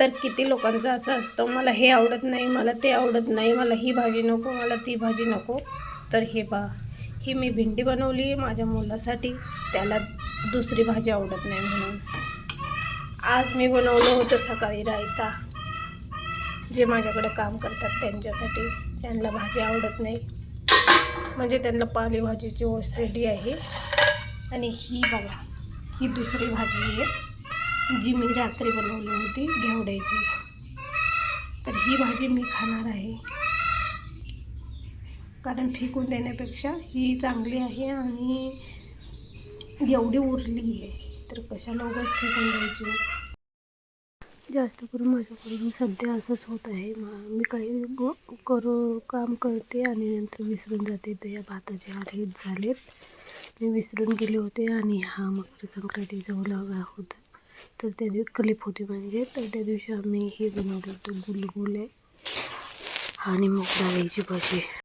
तर किती लोकांचं असं असतं मला हे आवडत नाही मला ते आवडत नाही मला ही भाजी नको मला ती भाजी नको. तर हे पहा ही मी भेंडी बनवली आहे माझ्या मुलासाठी त्याला दुसरी भाजी आवडत नाही म्हणून. आज मी बनवलं होतं सकाळी रायता जे माझ्याकडे काम करतात त्यांच्यासाठी. त्यांना भाजी आवडत नाही. म्हणजे त्यांना पालेभाजीची ओसीडी आहे. आणि ही बघा ही दुसरी भाजी आहे. जी मी रात्री बनवली होती घेवड्याची. तर ही भाजी मी खाणार आहे. कारण फेकून देण्यापेक्षा ही चांगली आहे आणि एवढी उरली आहे. तर कशाला उगाच फेकून द्यायची? जास्त करून माझ्याकडून सध्या असंच होत आहे. मी काही करू काम करते आणि नंतर विसरून जाते. तर या भाताचे हाल हेच झालेत. मी विसरून गेले होते आणि हा मकर संक्रांतीजवळ व्लॉग होता. तर त्या दिवशी क्लिप होती म्हणजे. तर त्या दिवशी आम्ही हे बनवलं होतं गुलगुले आणि मूग डाळीची भाजी.